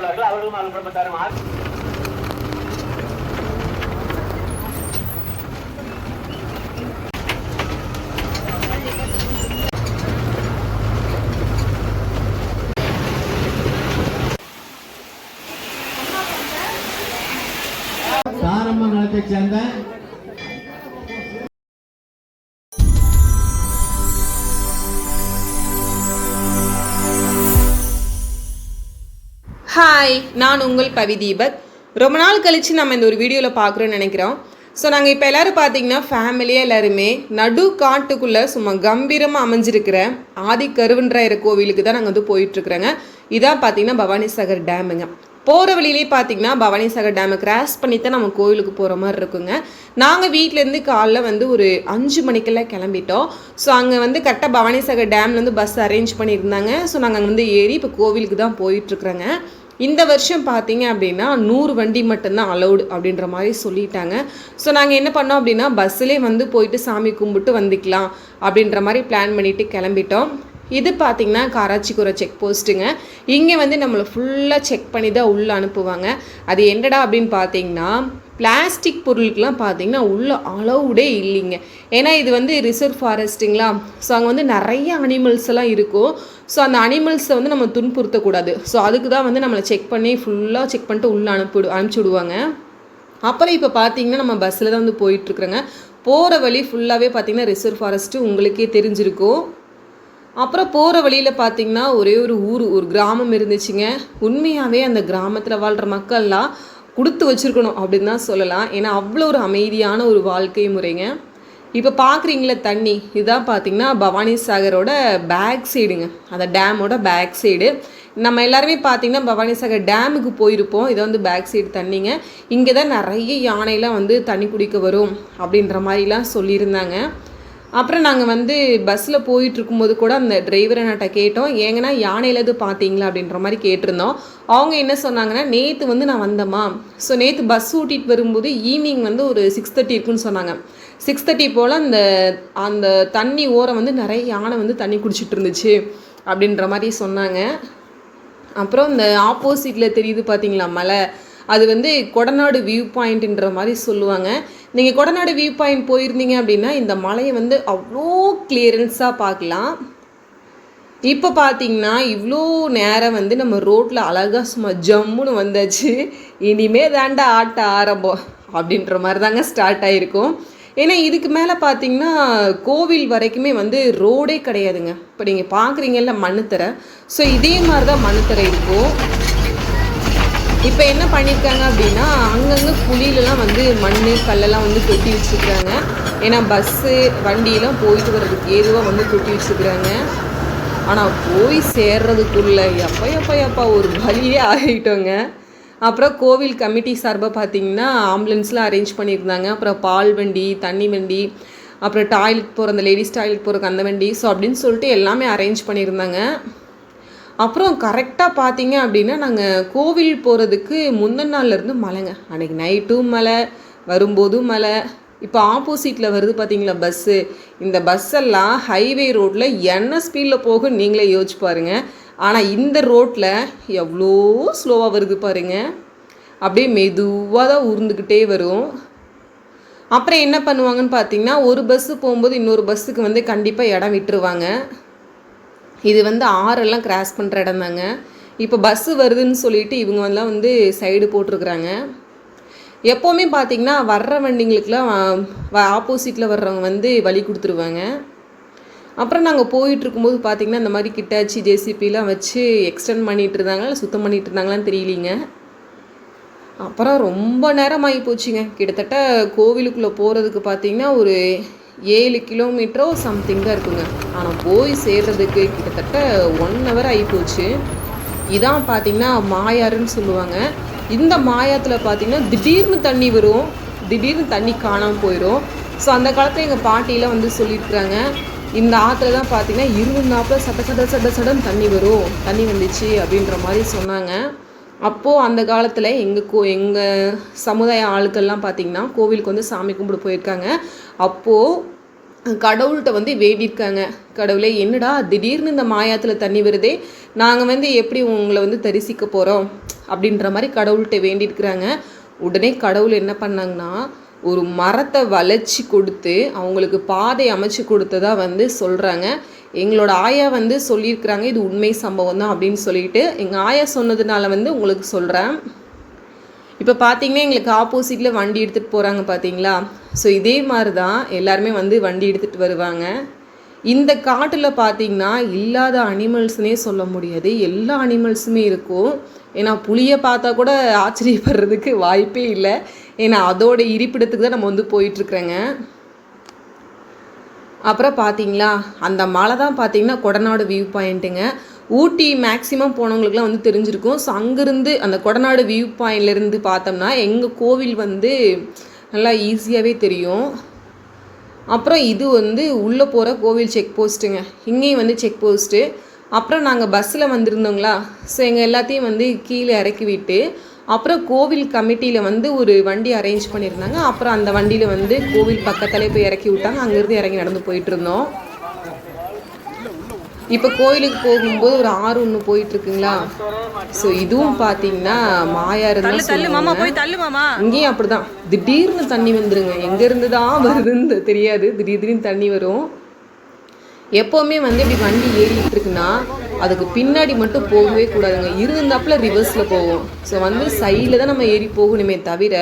வந்துள்ளார்கள் அவர்களும் அவர்கள் குடும்பத்தாரும் ஆசி- சேர்ந்த ஹாய் நான் உங்கள் பவி தீபக். ரொம்ப நாள் கழித்து நம்ம இந்த ஒரு வீடியோவில் பார்க்குறோன்னு நினைக்கிறோம். ஸோ நாங்கள் இப்போ எல்லோரும் பார்த்தீங்கன்னா ஃபேமிலியாக எல்லாருமே நடு காட்டுக்குள்ளே சும்மா கம்பீரமாக அமைஞ்சிருக்கிற ஆதி கருவன்றாயிர கோவிலுக்கு தான் நாங்கள் வந்து போயிட்டுருக்குறோங்க. இதான் பார்த்தீங்கன்னா பவானி சாகர் டேமுங்க. போகிற வழியிலே பார்த்தீங்கன்னா பவானி சாகர் டேமை கிராஸ் பண்ணி தான் நம்ம கோவிலுக்கு போகிற மாதிரி இருக்குங்க. நாங்கள் வீட்டிலேருந்து காலைல வந்து ஒரு அஞ்சு மணிக்கெல்லாம் கிளம்பிட்டோம். ஸோ அங்கே வந்து கரெக்டாக பவானி சாகர் டேம்லேருந்து பஸ் அரேஞ்ச் பண்ணியிருந்தாங்க. ஸோ நாங்கள் அங்கே வந்து ஏறி இப்போ கோவிலுக்கு தான் போயிட்டுருக்குறோங்க. இந்த வருஷம் பார்த்தீங்க அப்படின்னா நூறு வண்டி மட்டும்தான் அலௌடு அப்படின்ற மாதிரி சொல்லிட்டாங்க. ஸோ நாங்கள் என்ன பண்ணோம் அப்படின்னா பஸ்ஸிலே வந்து போயிட்டு சாமி கும்பிட்டு வந்துக்கலாம் அப்படின்ற மாதிரி பிளான் பண்ணிவிட்டு கிளம்பிட்டோம். இது பார்த்திங்கன்னா காராச்சிக்குரை செக் போஸ்ட்டுங்க இங்கே வந்து நம்மளை ஃபுல்லாக செக் பண்ணி தான் உள்ளே அனுப்புவாங்க. அது என்னடா அப்படின்னு பார்த்தீங்கன்னா பிளாஸ்டிக் பொருளுக்கெலாம் பார்த்தீங்கன்னா உள்ள அளவுடே இல்லைங்க. ஏன்னா இது வந்து ரிசர்வ் ஃபாரஸ்ட்டுங்களா ஸோ அங்கே வந்து நிறைய அனிமல்ஸ் எல்லாம் இருக்கும். ஸோ அந்த அனிமல்ஸை வந்து நம்ம துன்புறுத்தக்கூடாது. ஸோ அதுக்கு தான் வந்து நம்மளை செக் பண்ணி ஃபுல்லாக செக் பண்ணிட்டு உள்ளே அனுப்பிடு அனுப்பிச்சி விடுவாங்க அப்புறம் இப்போ பார்த்தீங்கன்னா நம்ம பஸ்ஸில் தான் வந்து போயிட்டுருக்குறோங்க. போகிற வழி ஃபுல்லாகவே பார்த்திங்கன்னா ரிசர்வ் ஃபாரஸ்ட்டு உங்களுக்கே தெரிஞ்சிருக்கும். அப்புறம் போகிற வழியில் பார்த்தீங்கன்னா ஒரே ஒரு ஊர் ஒரு கிராமம் இருந்துச்சுங்க. உண்மையாகவே அந்த கிராமத்தில் வாழ்கிற மக்கள்லாம் கொடுத்து வச்சுருக்கணும் அப்படின்னு தான் சொல்லலாம். ஏன்னா அவ்வளோ ஒரு அமைதியான ஒரு வாழ்க்கை முறைங்க. இப்போ பார்க்குறீங்களே தண்ணி. இதுதான் பார்த்தீங்கன்னா பவானி சாகரோட பேக் சைடுங்க அந்த டேமோட பேக் சைடு நம்ம எல்லாருமே பார்த்தீங்கன்னா பவானி சாகர் டேமுக்கு போயிருப்போம். இதை வந்து பேக் சைடு தண்ணிங்க. இங்கே தான் நிறைய யானைலாம் வந்து தண்ணி குடிக்க வரும் அப்படின்ற மாதிரிலாம் சொல்லியிருந்தாங்க. அப்புறம் நாங்கள் வந்து பஸ்ஸில் போயிட்டு இருக்கும்போது கூட அந்த டிரைவர் அண்ணாட்ட கேட்டோம். ஏங்கன்னா யானையில் எது பார்த்தீங்களா அப்படின்ற மாதிரி கேட்டிருந்தோம். அவங்க என்ன சொன்னாங்கன்னா நேற்று வந்து நான் வந்தேம்மா. ஸோ நேற்று பஸ் ஓட்டிகிட்டு வரும்போது ஈவினிங் வந்து ஒரு சிக்ஸ் தேர்ட்டி இருக்குன்னு சொன்னாங்க. சிக்ஸ் தேர்ட்டி போல் அந்த அந்த தண்ணி ஓரம் வந்து நிறைய யானை வந்து தண்ணி குடிச்சிட்டு இருந்துச்சு அப்படின்ற மாதிரி சொன்னாங்க. அப்புறம் இந்த ஆப்போசிட்டில் தெரியுது பார்த்தீங்களா மலை? அது வந்து கொடநாடு வியூ பாயிண்ட்ன்ற மாதிரி சொல்லுவாங்க. நீங்கள் கொடநாடு வியூ பாயிண்ட் போயிருந்தீங்க அப்படின்னா இந்த மலையை வந்து அவ்வளோ கிளியரன்ஸாக பார்க்கலாம். இப்போ பார்த்தீங்கன்னா இவ்வளோ நேரம் வந்து நம்ம ரோட்டில் அழகாக சும்மா ஜம்முன்னு வந்தாச்சு. இனிமே தாண்டா ஆட்ட ஆரம்பம் அப்படின்ற மாதிரி தாங்க ஸ்டார்ட் ஆகிருக்கும் ஏன்னா இதுக்கு மேலே பார்த்தீங்கன்னா கோவில் வரைக்குமே வந்து ரோடே கிடையாதுங்க. இப்போ நீங்கள் பார்க்குறீங்கல்ல மண்ணுத்தரை. ஸோ இதே மாதிரி தான் மண்ணுத்தரை இருக்கும். இப்போ என்ன பண்ணியிருக்காங்க அப்படின்னா அங்கங்கே குழியிலலாம் வந்து மண் கல்லெல்லாம் வந்து கொட்டி வச்சுருக்காங்க. ஏன்னா பஸ்ஸு வண்டியெல்லாம் போயிட்டு வர்றதுக்கு ஏதுவாக வந்து கொட்டி வச்சுருக்குறாங்க ஆனால் போய் சேர்றதுக்குள்ள எப்போ எப்போ எப்போ ஒரு வழியே ஆகிட்டோங்க. அப்புறம் கோவில் கமிட்டி சார்பாக பார்த்தீங்கன்னா ஆம்புலன்ஸ்லாம் அரேஞ்ச் பண்ணியிருந்தாங்க. அப்புறம் பால் வண்டி தண்ணி வண்டி அப்புறம் டாய்லெட் போகிற அந்த லேடிஸ் டாய்லெட் போகிறக்கு அந்த வண்டி. ஸோ அப்படின்னு சொல்லிட்டு எல்லாமே அரேஞ்ச் பண்ணியிருந்தாங்க. அப்புறம் கரெக்டாக பார்த்தீங்க அப்படின்னா நாங்கள் கோவில் போகிறதுக்கு முந்தின நாள்லேருந்து மழைங்க. அன்றைக்கி நைட்டும் மழை வரும்போதும் மழை. இப்போ ஆப்போசிட்டில் வருது பார்த்தீங்களா பஸ்ஸு இந்த பஸ்ஸெல்லாம் ஹைவே ரோட்டில் என்ன ஸ்பீடில் போகும் நீங்களே யோசிச்சு பாருங்க. ஆனால் இந்த ரோட்டில் எவ்வளோ ஸ்லோவாக வருது பாருங்கள் அப்படியே மெதுவாக தான் உருந்துக்கிட்டே வரும். அப்புறம் என்ன பண்ணுவாங்கன்னு பார்த்தீங்கன்னா ஒரு பஸ்ஸு போகும்போது இன்னொரு பஸ்ஸுக்கு வந்து கண்டிப்பாக இடம் விட்டுருவாங்க. இது வந்து ஆறெல்லாம் கிராஸ் பண்ணுற இடம் தாங்க இப்போ பஸ்ஸு வருதுன்னு சொல்லிட்டு இவங்கெல்லாம் வந்து சைடு போட்டிருக்குறாங்க. எப்போவுமே பார்த்தீங்கன்னா வர்ற வண்டிங்களுக்கெலாம் ஆப்போசிட்டில் வர்றவங்க வந்து வழி கொடுத்துருவாங்க. அப்புறம் நாங்கள் போயிட்டுருக்கும்போது பார்த்திங்கன்னா பார்த்தீங்கன்னா இந்த மாதிரி கிட்டாச்சி ஜேசிபிலாம் வச்சு எக்ஸ்டெண்ட் பண்ணிகிட்டு இருந்தாங்களா இல்லை சுத்தம் பண்ணிகிட்டு இருந்தாங்களான்னு தெரியலிங்க. அப்புறம் ரொம்ப நேரம் ஆகி போச்சுங்க. கிட்டத்தட்ட கோவிலுக்குள்ளே போகிறதுக்கு பார்த்தீங்கன்னா ஒரு ஏழு கிலோமீட்டரோ சம்திங் தான் இருக்குங்க. ஆனால் போய் சேர்றதுக்கு கிட்டத்தட்ட ஒன் ஹவர் ஆகி போச்சு. இதான் பார்த்திங்கன்னா மாயாருன்னு சொல்லுவாங்க. இந்த மாயத்தில் பார்த்திங்கன்னா திடீர்னு தண்ணி வரும். திடீர்னு தண்ணி காணாமல் போயிடும் ஸோ அந்த காலத்தில் எங்கள் பாட்டியெலாம் வந்து சொல்லியிருக்கிறாங்க இந்த ஆற்றுல தான் பார்த்தீங்கன்னா இருந்தாப்பில் நாப்பில் சட்ட சட சட சடன் தண்ணி வரும். தண்ணி வந்துச்சு அப்படின்ற மாதிரி சொன்னாங்க. அப்போது அந்த காலத்தில் எங்கள் கோ எங்கள் சமுதாய ஆளுக்கள்லாம் பார்த்திங்கன்னா கோவிலுக்கு வந்து சாமி கும்பிட போயிருக்காங்க. அப்போது கடவுள்கிட்ட வந்து வேண்டியிருக்காங்க. கடவுளே என்னடா திடீர்னு இந்த மாயாத்தில் தண்ணி வருதே? நாங்கள் வந்து எப்படி உங்களை வந்து தரிசிக்க போகிறோம் அப்படின்ற மாதிரி கடவுள்கிட்ட வேண்டியிருக்கிறாங்க. உடனே கடவுள் என்ன பண்ணாங்கன்னா ஒரு மரத்தை வளைச்சி கொடுத்து அவங்களுக்கு பாதை அமைச்சு கொடுத்ததா வந்து சொல்கிறாங்க எங்களோட ஆயா வந்து சொல்லியிருக்கிறாங்க இது உண்மை சம்பவம் தான் அப்படின்னு சொல்லிட்டு. எங்கள் ஆயா சொன்னதுனால வந்து உங்களுக்கு சொல்கிறேன் இப்போ பார்த்தீங்கன்னா எங்களுக்கு ஆப்போசிட்டில் வண்டி எடுத்துகிட்டு போகிறாங்க பார்த்தீங்களா ஸோ இதே மாதிரி தான் எல்லாருமே வந்து வண்டி எடுத்துகிட்டு வருவாங்க. இந்த காட்டில் பார்த்தீங்கன்னா இல்லாத அனிமல்ஸ்னே சொல்ல முடியாது. எல்லா அனிமல்ஸுமே இருக்கும். ஏன்னா புளியை பார்த்தா கூட ஆச்சரியப்படுறதுக்கு வாய்ப்பே இல்லை. ஏன்னா அதோட இருப்பிடத்துக்கு தான் நம்ம வந்து போயிட்டுருக்குறேங்க. அப்புறம் பார்த்தீங்களா அந்த மலை தான் பார்த்தீங்கன்னா கொடநாடு வியூ பாயிண்ட்டுங்க ஊட்டி மேக்ஸிமம் போனவங்களுக்குலாம் வந்து தெரிஞ்சிருக்கும். ஸோ அங்கேருந்து அந்த கொடநாடு வியூ பாயிண்ட்லேருந்து பார்த்தோம்னா எங்கள் கோவில் வந்து நல்லா ஈஸியாகவே தெரியும். அப்புறம் இது வந்து உள்ளே போகிற கோவில் செக் போஸ்ட்டுங்க இங்கேயும் வந்து செக் போஸ்ட்டு அப்புறம் நாங்கள் பஸ்ஸில் வந்திருந்தோங்களா? ஸோ எங்கள் எல்லாத்தையும் வந்து கீழே இறக்கி விட்டு அப்புறம் கோவில் கமிட்டியில் வந்து ஒரு வண்டி அரேஞ்ச் பண்ணியிருந்தாங்க. அப்புறம் அந்த வண்டியில் வந்து கோவில் பக்கத்துலேயே போய் இறக்கி விட்டாங்க. அங்கேருந்து இறங்கி நடந்து போயிட்டு இருந்தோம். இப்போ கோயிலுக்கு போகும்போது ஒரு ஆறு ஒன்று போயிட்டு இருக்குங்களா ஸோ இதுவும் பார்த்தீங்கன்னா தள்ளு மாமா இங்கேயும் அப்படிதான். திடீர்னு தண்ணி வந்துருங்க. எங்க இருந்து தான் வருதுன்னு தெரியாது. திடீர் திடீர்னு தண்ணி வரும். எப்போவுமே வந்து இப்படி வண்டி ஏறிட்டு இருக்குன்னா அதுக்கு பின்னாடி மட்டும் போகவே கூடாதுங்க. இருந்தாப்புல ரிவர்ஸில் போகும் ஸோ வந்து சைடில் தான் நம்ம ஏறி போகணுமே தவிர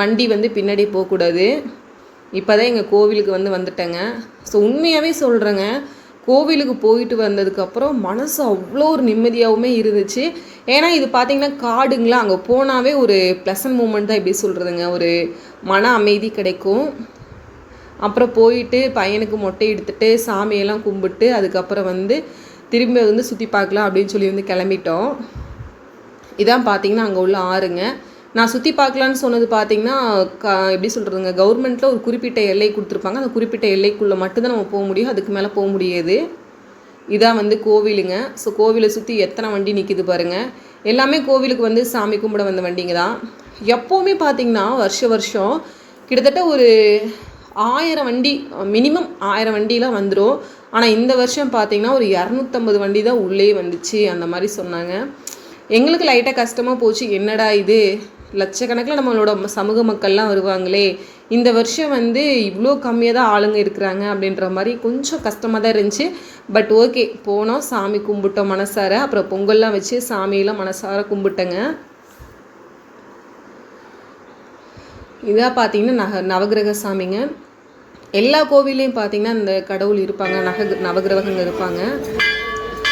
வண்டி வந்து பின்னாடி போகக்கூடாது. இப்போ தான் எங்கள் கோவிலுக்கு வந்து வந்துட்டேங்க. ஸோ உண்மையாகவே சொல்கிறேங்க கோவிலுக்கு போயிட்டு வந்ததுக்கப்புறம் மனசு அவ்வளோ ஒரு நிம்மதியாகவுமே இருந்துச்சு. ஏன்னா இது பார்த்தீங்கன்னா காடுங்களா? அங்கே போனாவே ஒரு ப்ளசன்ட் மூமெண்ட் தான் எப்படி சொல்கிறதுங்க ஒரு மன அமைதி கிடைக்கும். அப்புறம் போயிட்டு பையனுக்கு மொட்டை எடுத்துட்டு சாமியெல்லாம் கும்பிட்டு அதுக்கப்புறம் வந்து திரும்ப வந்து சுற்றி பார்க்கலாம் அப்படின்னு சொல்லி வந்து கிளம்பிட்டோம். இதான் பார்த்தீங்கன்னா அங்கே உள்ள ஆறுங்க. நான் சுற்றி பார்க்கலான்னு சொன்னது பார்த்தீங்கன்னா க எப்படி சொல்கிறதுங்க கவர்மெண்ட்டில் ஒரு குறிப்பிட்ட எல்லை கொடுத்துருப்பாங்க. அந்த குறிப்பிட்ட எல்லைக்குள்ளே மட்டும்தான் நம்ம போக முடியும். அதுக்கு மேலே போக முடியாது. இதான் வந்து கோவிலுங்க. ஸோ கோவிலை சுற்றி எத்தனை வண்டி நிற்கிது பாருங்கள் எல்லாமே கோவிலுக்கு வந்து சாமி கும்பிட வந்த வண்டிங்க தான். எப்போவுமே பார்த்தீங்கன்னா வருஷ வருஷம் கிட்டத்தட்ட ஒரு ஆயிரம் வண்டி மினிமம் ஆயிரம் வண்டிலாம் வந்துடும் ஆனால் இந்த வருஷம் பார்த்தீங்கன்னா ஒரு இரநூத்தம்பது வண்டி தான் உள்ளே வந்துச்சு. அந்த மாதிரி சொன்னாங்க. எங்களுக்கு லைட்டாக கஷ்டமாக போச்சு. என்னடா இது? லட்சக்கணக்கில் நம்மளோட ம- சமூக மக்கள்லாம் வருவாங்களே இந்த வருஷம் வந்து இவ்வளோ கம்மியாக தான் ஆளுங்க இருக்கிறாங்க அப்படின்ற மாதிரி கொஞ்சம் கஷ்டமாக தான் இருந்துச்சு. பட் ஓகே போனோம் சாமி கும்பிட்டோம் மனசார. அப்புறம் பொங்கல்லாம் வச்சு சாமியெல்லாம் மனசார கும்பிட்டேங்க. இதாக பார்த்தீங்கன்னா நக நவகிரக சாமிங்க. எல்லா கோவில்லையும் பார்த்தீங்கன்னா இந்த கடவுள் இருப்பாங்க நக நவகிரகங்கள் இருப்பாங்க.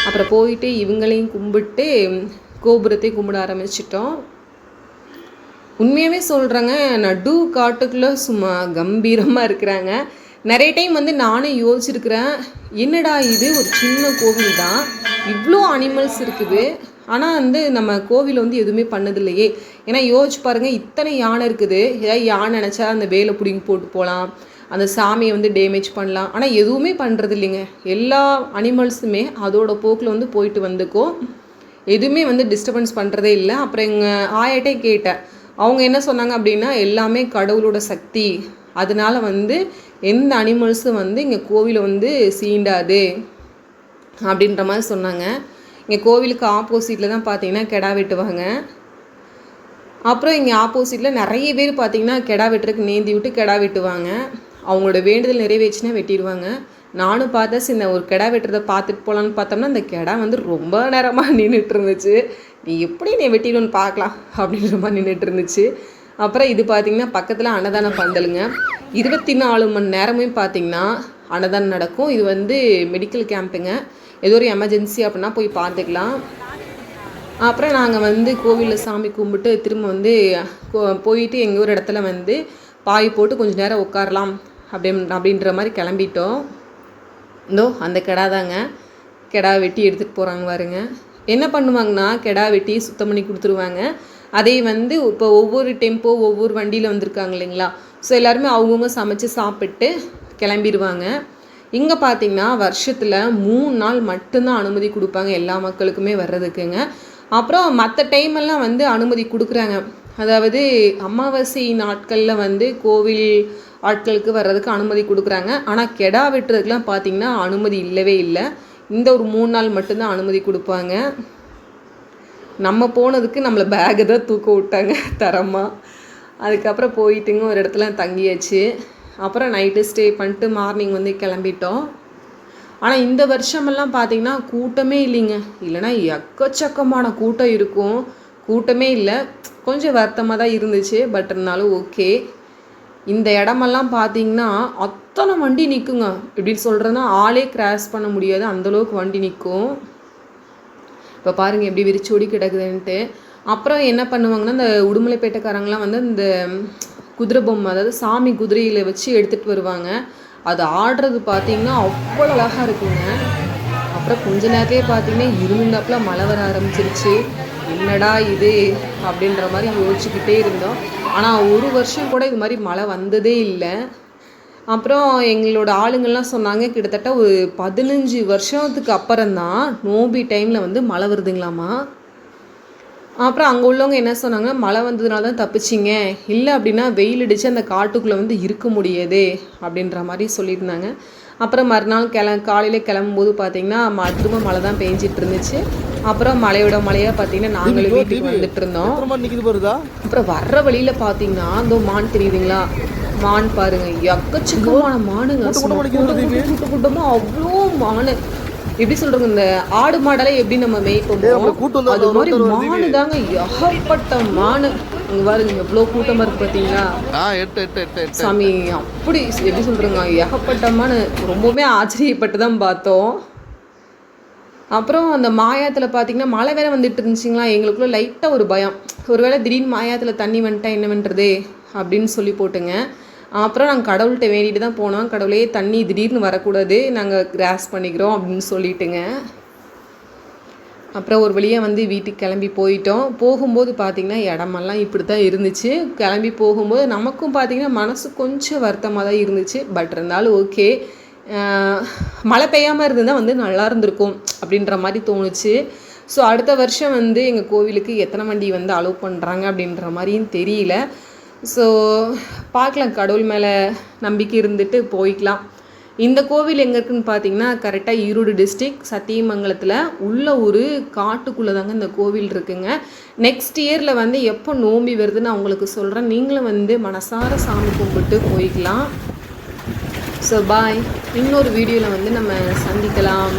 அப்புறம் போயிட்டு இவங்களையும் கும்பிட்டு கோபுரத்தை கும்பிட ஆரம்பிச்சிட்டோம். உண்மையாகவே சொல்கிறேங்க நடு காட்டுக்குள்ளே சும்மா கம்பீரமாக இருக்கிறாங்க. நிறைய டைம் வந்து நானே யோசிச்சிருக்கிறேன் என்னடா இது? ஒரு சின்ன கோவில் தான். இவ்வளோ அனிமல்ஸ் இருக்குது. ஆனால் வந்து நம்ம கோவில் வந்து எதுவுமே பண்ணதில்லையே. ஏன்னா யோசிச்சு பாருங்கள் இத்தனை யானை இருக்குது. ஏதாவது யானை நினச்சா அந்த வேலை பிடிங்கி போட்டு போகலாம். அந்த சாமியை வந்து டேமேஜ் பண்ணலாம். ஆனால் எதுவுமே பண்ணுறது இல்லைங்க எல்லா அனிமல்ஸுமே அதோட போக்கில் வந்து போயிட்டு வந்துக்கும் எதுவுமே வந்து டிஸ்டர்பன்ஸ் பண்ணுறதே இல்லை. அப்புறம் எங்கள் ஆயாட்டே கேட்டேன். அவங்க என்ன சொன்னாங்க அப்படின்னா எல்லாமே கடவுளோட சக்தி. அதனால வந்து எந்த அனிமல்ஸும் வந்து இங்கே கோவிலை வந்து சீண்டாது அப்படின்ற மாதிரி சொன்னாங்க. இங்கே கோவிலுக்கு ஆப்போசிட்டில் தான் பார்த்தீங்கன்னா கெடா வெட்டுவாங்க. அப்புறம் இங்கே ஆப்போசிட்டில் நிறைய பேர் பார்த்திங்கன்னா கெடா வெட்டுறதுக்கு நேந்தி விட்டு கெடா வெட்டுவாங்க. அவங்களோட வேண்டுதல் நிறைவேச்சுன்னா வெட்டிடுவாங்க. நானும் பார்த்தா சின்ன ஒரு கெடா வெட்டுறதை பார்த்துட்டு போகலான்னு பார்த்தோம்னா அந்த கெடா வந்து ரொம்ப நேரமாக நின்றுட்டு இருந்துச்சு. நீ எப்படி நீ வெட்டிடுன்னு பார்க்கலாம் அப்படின்ற மாதிரி நின்றுட்டு இருந்துச்சு அப்புறம் இது பார்த்திங்கன்னா பக்கத்தில் அன்னதான பந்தலுங்க. இருபத்தி நாலு மணி நேரமே பார்த்தீங்கன்னா அன்னதானம் நடக்கும். இது வந்து மெடிக்கல் கேம்ப்புங்க ஏதோ ஒரு எமர்ஜென்சி அப்படின்னா போய் பார்த்துக்கலாம். அப்புறம் நாங்கள் வந்து கோவிலில் சாமி கும்பிட்டு திரும்ப வந்து கோ- போயிட்டு எங்கள் ஒரு இடத்துல வந்து பாய் போட்டு கொஞ்சம் நேரம் உட்காரலாம் அப்படின் அப்படின்ற மாதிரி கிளம்பிட்டோம். இந்தோ அந்த கெடா தாங்க. கெடா வெட்டி எடுத்துகிட்டு போகிறாங்க பாருங்க. என்ன பண்ணுவாங்கன்னா கெடா வெட்டி சுத்தம் பண்ணி கொடுத்துருவாங்க. அதே வந்து இப்போ ஒவ்வொரு டெம்போ ஒவ்வொரு வண்டியில் வந்திருக்காங்க இல்லைங்களா? ஸோ எல்லாருமே அவங்கவுங்க சமைச்சு சாப்பிட்டு கிளம்பிடுவாங்க இங்கே பார்த்தீங்கன்னா வருஷத்தில் மூணு நாள் மட்டும்தான் அனுமதி கொடுப்பாங்க எல்லா மக்களுக்குமே வர்றதுக்குங்க. அப்புறம் மற்ற டைமெல்லாம் வந்து அனுமதி கொடுக்குறாங்க. அதாவது அமாவாசை நாட்களில் வந்து கோவில் ஆட்களுக்கு வர்றதுக்கு அனுமதி கொடுக்குறாங்க. ஆனால் கெடா வெட்டுறதுக்குலாம் பார்த்தீங்கன்னா அனுமதி இல்லவே இல்லை. இந்த ஒரு மூணு நாள் மட்டும்தான் அனுமதி கொடுப்பாங்க. நம்ம போனதுக்கு நம்மளை பேக்கை தான் தூக்க விட்டாங்க தரமாக அதுக்கப்புறம் போயிட்டுங்க ஒரு இடத்துல தங்கியாச்சு. அப்புறம் நைட்டு ஸ்டே பண்ணிட்டு மார்னிங் வந்து கிளம்பிட்டோம். ஆனால் இந்த வருஷமெல்லாம் பார்த்தீங்கன்னா கூட்டமே இல்லைங்க. இல்லைன்னா எக்கச்சக்கமான கூட்டம் இருக்கும். கூட்டமே இல்லை. கொஞ்சம் வருத்தமாக தான் இருந்துச்சு பட் இருந்தாலும் ஓகே இந்த இடமெல்லாம் பார்த்தீங்கன்னா அத்தனை வண்டி நிற்குங்க எப்படின்னு சொல்கிறதுனா ஆளே கிராஸ் பண்ண முடியாது. அந்தளவுக்கு வண்டி நிற்கும் இப்போ பாருங்கள் எப்படி விரிச்சோடி கிடக்குதுன்ட்டு. அப்புறம் என்ன பண்ணுவாங்கன்னா இந்த உடுமலைப்பேட்டைக்காரங்களாம் வந்து இந்த குதிரை பொம்மை அதாவது சாமி குதிரையில் வச்சு எடுத்துகிட்டு வருவாங்க. அது ஆடுறது பார்த்தீங்கன்னா அவ்வளோ அழகாக இருக்குங்க. அப்புறம் கொஞ்ச நேரத்தையே பார்த்தீங்கன்னா இருந்தாப்பில் மழை வர ஆரம்பிச்சிருச்சு. என்னடா இது? அப்படின்ற மாதிரி யோசிச்சுக்கிட்டே இருந்தோம். ஆனால் ஒரு வருஷம் கூட இது மாதிரி மழை வந்ததே இல்லை. அப்புறம் எங்களோட ஆளுங்கள்லாம் சொன்னாங்க கிட்டத்தட்ட ஒரு பதினஞ்சு வருஷத்துக்கு அப்புறம்தான் நோபி டைமில் வந்து மழை வருதுங்களாமா. அப்புறம் அங்கே உள்ளவங்க என்ன சொன்னாங்க மழை வந்ததுனால தான் தப்பிச்சிங்க. இல்லை அப்படின்னா வெயில் அடித்து அந்த காட்டுக்குள்ளே வந்து இருக்க முடியாது அப்படின்ற மாதிரி சொல்லியிருந்தாங்க. அப்புறம் மறுநாள் கிள காலையில் கிளம்பும்போது பார்த்தீங்கன்னா திரும்ப மழை தான் பெஞ்சிட்டு இருந்துச்சு. அப்புறம் மழையோட மழையாக பார்த்தீங்கன்னா நாங்களும் வீட்டுக்கு வந்துட்டு இருந்தோம். அப்புறமா வர்ற வழியில் பார்த்தீங்கன்னா அந்த மான் தெரியுதுங்களா? மான் பாருங்க. எக்கச்சக்கமான மானுங்க. சும்மா கூட்டம் கூட்டம் கூட்டம் கூட்டமா அவ்வளோ மானு. எப்படி சொல்றது இந்த ஆடு மாடெல்லாம் எப்படி நம்ம மேய்ப்போமோ அது மாதிரி மானு தாங்க ஏகப்பட்ட மானு. இங்க பாருங்க எவ்வளோ கூட்டமா இருக்கு பார்த்தீங்களா ஆ எட்டு எட்டு எட்டு எட்டு. சாமி அப்படி எப்படி சொல்கிறேங்க ஏகப்பட்டமான ரொம்பவுமே ஆச்சரியப்பட்டு தான் பார்த்தோம். அப்புறம் அந்த மாயாத்தில் பார்த்தீங்கன்னா மழை வேற வந்துட்டு இருந்துச்சுங்களா? எங்களுக்குள்ள லைட்டாக ஒரு பயம். ஒருவேளை திடீர்னு மாயாத்தில் தண்ணி வந்துட்டா என்ன பண்ணுறது அப்படின்னு சொல்லி போட்டுங்க. அப்புறம் நாங்கள் கடவுள்கிட்ட வேண்டிட்டு தான் போனோம். கடவுளே தண்ணி திடீர்னு வரக்கூடாது. நாங்கள் கிராஸ் பண்ணிக்கிறோம் அப்படின்னு சொல்லிட்டுங்க. அப்புறம் ஒரு வழியாக வந்து வீட்டுக்கு கிளம்பி போயிட்டோம். போகும்போது பார்த்திங்கன்னா இடமெல்லாம் இப்படி தான் இருந்துச்சு. கிளம்பி போகும்போது நமக்கும் பார்த்திங்கன்னா மனசு கொஞ்சம் வருத்தமாக தான் இருந்துச்சு. பட் இருந்தாலும் ஓகே. மழை பெய்யாமல் இருந்ததுதான் வந்து நல்லா இருந்திருக்கும் அப்படின்ற மாதிரி தோணுச்சு. ஸோ அடுத்த வருஷம் வந்து எங்கள் கோவிலுக்கு எத்தனை வண்டி வந்து அலோவ் பண்ணுறாங்க அப்படின்ற மாதிரியும் தெரியல. ஸோ பார்க்கலாம். கடவுள் மேலே நம்பிக்கை இருந்துட்டு போய்க்கலாம். இந்த கோவில் எங்கே இருக்குன்னு பார்த்தீங்கன்னா கரெக்டாக ஈரோடு டிஸ்ட்ரிக் சத்தியமங்கலத்தில் உள்ள ஒரு காட்டுக்குள்ளே தாங்க இந்த கோவில் இருக்குங்க. நெக்ஸ்ட் இயரில் வந்து எப்போ நோம்பி வருதுன்னு நான் உங்களுக்கு சொல்கிறேன் நீங்களும் வந்து மனசார சாமி கும்பிட்டு போய்க்கலாம். ஸோ பாய் இன்னொரு வீடியோவில் வந்து நம்ம சந்திக்கலாம்.